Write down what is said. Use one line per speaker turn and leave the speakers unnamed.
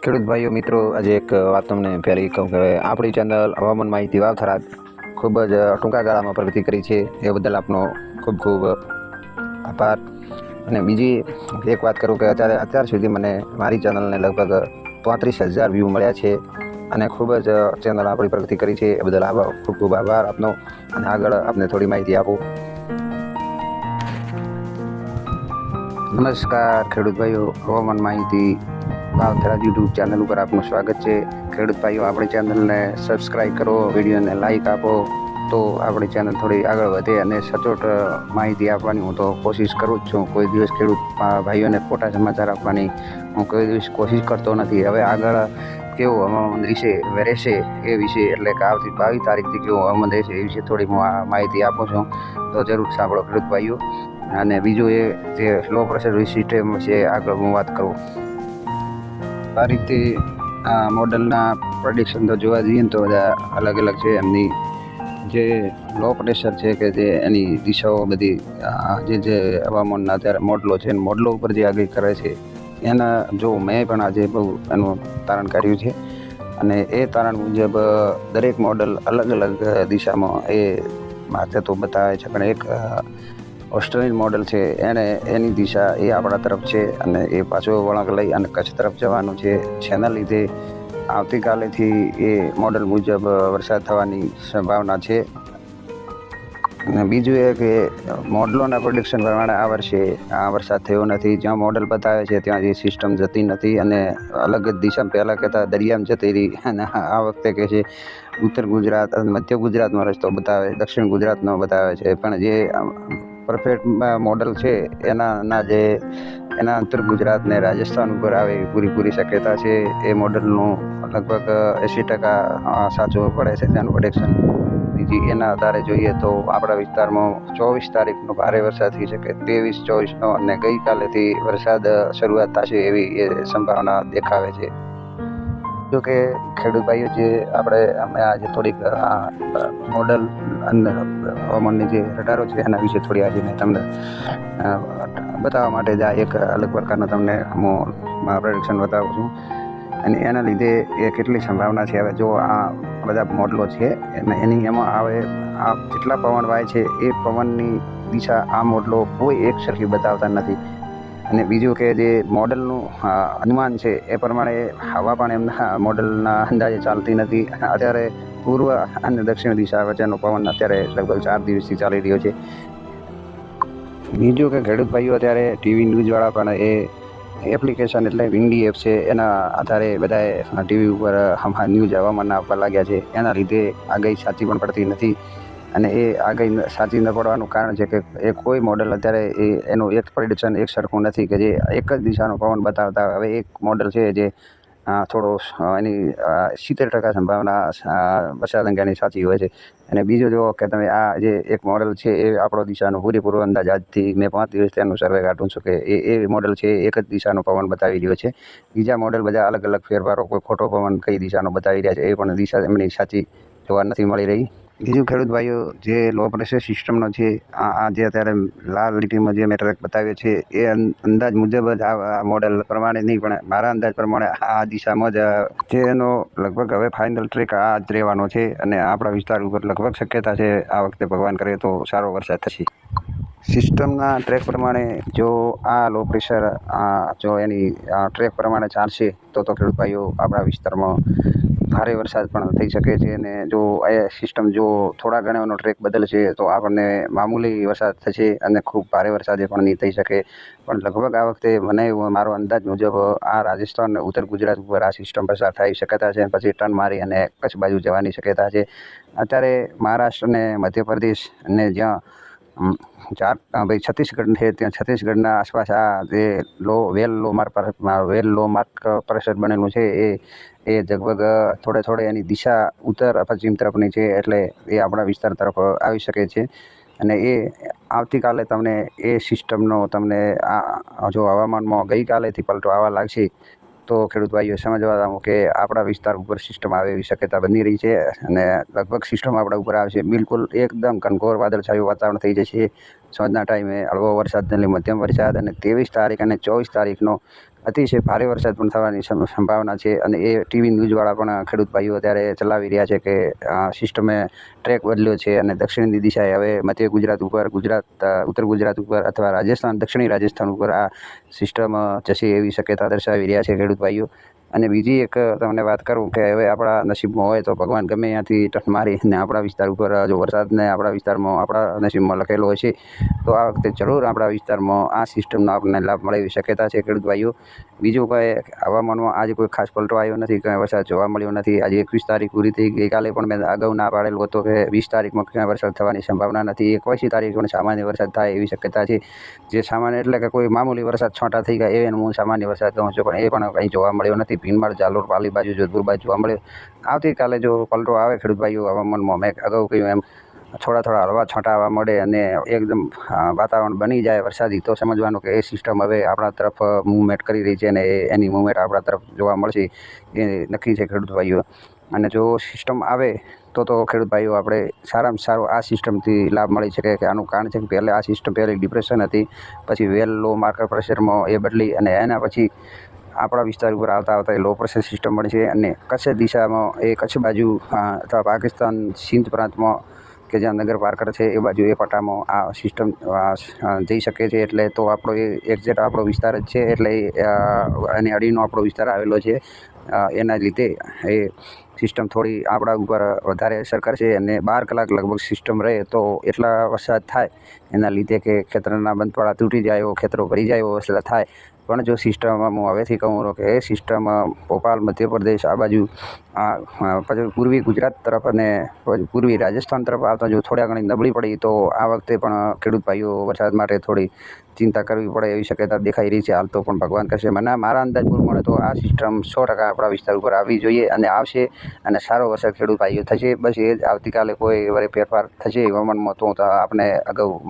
ખેડૂત ભાઈઓ, મિત્રો, આજે એક વાત તમને પહેલી કહું કે આપણી ચેનલ હવામાન માહિતી વાવથરા ખૂબ જ ટૂંકા ગાળામાં પ્રગતિ કરી છે. એ બદલ આપનો ખૂબ ખૂબ આભાર. અને બીજી એક વાત કરું કે અત્યારે, અત્યાર સુધી મને મારી ચેનલને લગભગ પાંત્રીસ હજાર વ્યૂ મળ્યા છે અને ખૂબ જ ચેનલ આપણી પ્રગતિ કરી છે. એ બદલ આભાર ખૂબ ખૂબ આભાર આપનો અને આગળ આપને થોડી માહિતી આપું. નમસ્કાર ખેડૂત ભાઈઓ, હવામાન માહિતી વાવથરા યુટ્યુબ ચેનલ ઉપર આપનું સ્વાગત છે. ખેડૂત ભાઈઓ, આપણી ચેનલને સબસ્ક્રાઈબ કરો, વિડીયોને લાઈક આપો. તો આપણી ચેનલ થોડી આગળ વધે અને સચોટ માહિતી આપવાની હું તો કોશિશ કરું જ છું. કોઈ દિવસ ખેડૂત ભાઈઓને ખોટા સમાચાર આપવાની હું કોઈ દિવસ કોશિશ કરતો નથી. હવે આગળ કેવો હવામાન રહેશે રહેશે એ વિશે, એટલે કે આવતી બાવીસ તારીખથી કેવું હવામાન રહેશે એ વિશે થોડી હું માહિતી આપું છું. તો જરૂર સાંભળો ખેડૂત ભાઈઓ. અને બીજું એ જે લો પ્રેશર સિસ્ટમ છે આગળ હું વાત કરું. આ રીતે આ મોડલના પ્રોડિક્શન તો જોવા જઈએ ને તો બધા અલગ અલગ છે. એમની જે લો પ્રેશર છે કે જે એની દિશાઓ બધી જે જે હવામાનના અત્યારે મોડલો છે ને મોડલો ઉપર જે આગાહી કરે છે, એના જો મેં પણ આજે બહુ એનું તારણ કર્યું છે. અને એ તારણ મુજબ દરેક મોડલ અલગ અલગ દિશામાં એ માથે તો બતાવે છે. પણ એક ઓસ્ટ્રેલિયન મોડલ છે એણે એની દિશા એ આપણા તરફ છે અને એ પાછો વળાંક લઈ અને કચ્છ તરફ જવાનું છે. જેના લીધે આવતીકાલેથી એ મોડલ મુજબ વરસાદ થવાની સંભાવના છે. અને બીજું એ કે મોડલોના પ્રોડિક્શન પ્રમાણે આ વર્ષે આ વરસાદ થયો નથી. જ્યાં મોડલ બતાવે છે, ત્યાં જે સિસ્ટમ જતી નથી અને અલગ જ દિશામાં પહેલાં કહેતા દરિયામાં જતી રહી અને આ વખતે કહે છે, ઉત્તર ગુજરાત અને મધ્ય ગુજરાતનો રસ્તો બતાવે, દક્ષિણ ગુજરાતનો બતાવે છે. પણ જે પરફેક્ટ મોડલ છે. એના જે, એના અંતર ગુજરાતને રાજસ્થાન ઉપર આવે એવી પૂરેપૂરી શક્યતા છે. એ મોડલનું લગભગ એંસી ટકા સાચું પડે છે તેનું પ્રોડિક્શન બીજી એના આધારે જોઈએ તો આપણા વિસ્તારમાં ચોવીસ તારીખનો ભારે વરસાદ થઈ શકે. ત્રેવીસ ચોવીસનો અને ગઈકાલેથી વરસાદ શરૂઆત થશે એવી એ સંભાવના દેખાવે છે. જો કે ખેડૂત ભાઈઓ જે આપણે અમે આજે થોડીક મોડલ અને હવામાનની જે રડારો છે એના વિશે થોડી આજે મેં તમને બતાવવા માટે જ આ એક અલગ પ્રકારનો તમને હું પ્રોડક્શન બતાવું છું. અને એના લીધે એ કેટલી સંભાવના છે? હવે જો આ બધા મોડલો છે અને એની એમાં આવે, આ જેટલા પવન વાય છે એ પવનની દિશા આ મોડલો કોઈ એક સરખી બતાવતા નથી. અને બીજું કે જે મોડલનું અનુમાન છે, એ પ્રમાણે હવા પણ એમના મોડલના અંદાજે ચાલતી નથી. અત્યારે પૂર્વ અને દક્ષિણ દિશા વચ્ચેનો પવન અત્યારે લગભગ ચાર દિવસથી ચાલી રહ્યો છે. બીજું કે ખેડૂત ભાઈઓ, અત્યારે ટીવી ન્યૂઝવાળા પણ એ એપ્લિકેશન એટલે વિન્ડી એપ છે, એના આધારે બધાએ ટીવી ઉપર ન્યૂઝ હવામાનના આપવા લાગ્યા છે. એના લીધે આગાહી સાચી પણ પડતી નથી. અને એ આગળ સાચી ન પડવાનું કારણ છે કે એ કોઈ મોડલ અત્યારે એ, એનું એક પ્રિડિક્શન એક સરખું નથી કે જે એક જ દિશાનો પવન બતાવતા હવે એક મોડલ છે જે થોડો એની સિત્તેર ટકા સંભાવના વરસાદ અંગેની સાચી હોય છે. અને બીજું જો કે તમે આ જે એક મોડલ છે એ આપણો દિશાનો પૂરેપૂરો અંદાજ આજથી મેં પાંચ દિવસ તેનું સર્વે કાઢું છું કે એ એ મોડલ છે એક જ દિશાનો પવન બતાવી રહ્યો છે. બીજા મોડલ બધા અલગ અલગ ફેરફારો, કોઈ ખોટો પવન કઈ દિશાનો બતાવી રહ્યા છે એ પણ દિશા એમની સાચી જોવા નથી મળી રહી. બીજું ખેડૂત ભાઈઓ, જે લો પ્રેશર સિસ્ટમનો છે, આ જે અત્યારે લાલ લીટીમાં જે મેં ટ્રેક બતાવ્યો છે, એ અંદાજ મુજબ જ આ મોડેલ પ્રમાણે નહીં, પણ મારા અંદાજ પ્રમાણે આ દિશામાં જ જે એનો લગભગ હવે ફાઇનલ ટ્રેક આ જ રહેવાનો છે, અને આપણા વિસ્તાર ઉપર લગભગ શક્યતા છે, આ વખતે ભગવાન કરે તો સારો વરસાદ થશે. સિસ્ટમના ટ્રેક પ્રમાણે જો આ લો પ્રેશર જો એની ટ્રેક પ્રમાણે ચાલશે, તો તો ખેડૂત ભાઈઓ આપણા વિસ્તારમાં ભારે વરસાદ પણ થઈ શકે છે અને જો એ સિસ્ટમ જો થોડા ઘણાનો ટ્રેક બદલશે, તો આપણને મામૂલી વરસાદ થશે અને ખૂબ ભારે વરસાદે પણ નહીં થઈ શકે. પણ લગભગ આ વખતે મને મારો અંદાજ મુજબ આ રાજસ્થાન ઉત્તર ગુજરાત ઉપર આ સિસ્ટમ પસાર થઈ શકતા છે પછી ટર્ન મારી અને કચ્છ બાજુ જવાની શક્યતા છે. અત્યારે મહારાષ્ટ્ર અને મધ્યપ્રદેશ અને જ્યાં ચાર? ભાઈ છત્તીસગઢ છે, ત્યાં છત્તીસગઢના આસપાસ આ જે લો, વેલ લો પર વેલ લો માર્ક પરિષદ બનેલું છે, એ એ લગભગ થોડે થોડે એની દિશા ઉત્તર પશ્ચિમ તરફની છે, એટલે એ આપણા વિસ્તાર તરફ આવી શકે છે. અને એ આવતીકાલે તમને એ સિસ્ટમનો તમને આ જો હવામાનમાં ગઈકાલેથી પલટો આવવા લાગશે તો ખેડૂત ભાઈઓ સમજવા કે આપણા વિસ્તાર ઉપર સિસ્ટમ આવે એવી શક્યતા બની રહી છે અને લગભગ સિસ્ટમ આપણા ઉપર આવશે બિલકુલ એકદમ ઘનઘોર વાદળછાયું વાતાવરણ થઈ જશે. સાંજના ટાઈમે હળવો વરસાદ લઈ મધ્યમ વરસાદ અને ત્રેવીસ તારીખ અને ચોવીસ તારીખનો અતિશય ભારે વરસાદ પણ થવાની સંભાવના છે અને એ ટીવી ન્યૂઝવાળા પણ ખેડૂત ભાઈઓ અત્યારે ચલાવી રહ્યા છે કે સિસ્ટમે ટ્રેક બદલ્યો છે અને દક્ષિણની દિશાએ હવે મધ્ય ગુજરાત ઉપર, ગુજરાત ઉત્તર ગુજરાત ઉપર અથવા રાજસ્થાન, દક્ષિણી રાજસ્થાન ઉપર આ સિસ્ટમ જશે એવી શક્યતા દર્શાવી રહ્યા છે ખેડૂત ભાઈઓ. અને બીજી એક તમને વાત કરું કે હવે આપણા નસીબમાં હોય તો ભગવાન ગમે ત્યાંથી ટક મારીને આપણા વિસ્તાર ઉપર, જો વરસાદને આપણા વિસ્તારમાં આપણા નસીબમાં લખેલો હોય છે તો આ વખતે જરૂર આપણા વિસ્તારમાં આ સિસ્ટમનો આપણને લાભ મળે એવી શક્યતા છે, ખેડૂત ભાઈઓ. બીજું કંઈ, હવામાનમાં આજે કોઈ ખાસ પલટો આવ્યો નથી, કંઈ વરસાદ જોવા મળ્યો નથી. આજે એકવીસ તારીખ પૂરી થઈ ગઈકાલે પણ મેં અગાઉ ના પાડેલું હતો કે વીસ તારીખમાં ક્યાં વરસાદ થવાની સંભાવના નથી. એકવીસી તારીખ પણ સામાન્ય વરસાદ થાય એવી શક્યતા છે. જે સામાન્ય એટલે કે કોઈ મામૂલી વરસાદ છોટા થઈ ગયા, એને હું સામાન્ય વરસાદ કહું છું પણ એ પણ કંઈ જોવા મળ્યો નથી. ભીનમાળ જાલોર પાલી બાજુ, જોધપુર બાજુ જોવા મળ્યો. આવતીકાલે જો પલટો આવે ખેડૂત ભાઈઓ, હવામાનમાં મેં અગાઉ કહ્યું એમ થોડા થોડા હળવા છાંટા આવવા મળે અને એકદમ વાતાવરણ બની જાય વરસાદી, તો સમજવાનું કે એ સિસ્ટમ હવે આપણા તરફ મૂવમેન્ટ કરી રહી છે અને એની મૂવમેન્ટ આપણા તરફ જોવા મળશે. એ નક્કી છે ખેડૂત ભાઈઓ. અને જો સિસ્ટમ આવે, તો તો ખેડૂત ભાઈઓ આપણે સારામાં સારો આ સિસ્ટમથી લાભ મળી શકે. કે આનું કારણ છે કે પહેલાં આ સિસ્ટમ પહેલાં ડિપ્રેશન હતી, પછી વેલ લો માર્કર પ્રેશરમાં એ બદલી અને એના પછી આપણા વિસ્તાર ઉપર આવતા આવતા એ લો પ્રેશર સિસ્ટમ મળી છે. અને કચ્છ દિશામાં એ કચ્છ બાજુ અથવા પાકિસ્તાન, સિંધ પ્રાંતમાં કે જ્યાં નગર પાર્કર છે, એ બાજુ એ પટ્ટામાં આ સિસ્ટમ જઈ શકે છે. એટલે તો આપણો એ એક્ઝેક્ટ આપણો વિસ્તાર જ છે. એટલે એની અડીનો આપણો વિસ્તાર આવેલો છે. એના લીધે એ સિસ્ટમ થોડી આપણા ઉપર વધારે અસર કરશે અને બાર કલાક લગભગ સિસ્ટમ રહે તો એટલા વરસાદ થાય, એના લીધે કે ખેતરના બંધપાળા તૂટી જાય, એવો ખેતરો ભરી જાય, એવો વરસાદ થાય. પણ જો સિસ્ટમ હું હવેથી કહું તો કે સિસ્ટમ ભોપાલ, મધ્યપ્રદેશ આ બાજુ, આ પછી પૂર્વી ગુજરાત તરફ અને પૂર્વી રાજસ્થાન તરફ આવતા જો થોડા ઘણી નબળી પડી તો આ વખતે પણ ખેડૂત ભાઈઓ વરસાદ માટે થોડી ચિંતા કરવી પડે એવી શક્યતા દેખાઈ રહી છે. હાલ તો પણ ભગવાન કરશે મને મારા અંદાજ પ્રમાણે તો આ સિસ્ટમ સો ટકા આપણા વિસ્તાર ઉપર આવવી જોઈએ અને આવશે અને સારો વરસાદ ખેડૂત ભાઈઓ થશે. બસ એ જ આવતીકાલે કોઈ વળી ફેરફાર થશે હવામાનમાં તો આપણે અગાઉ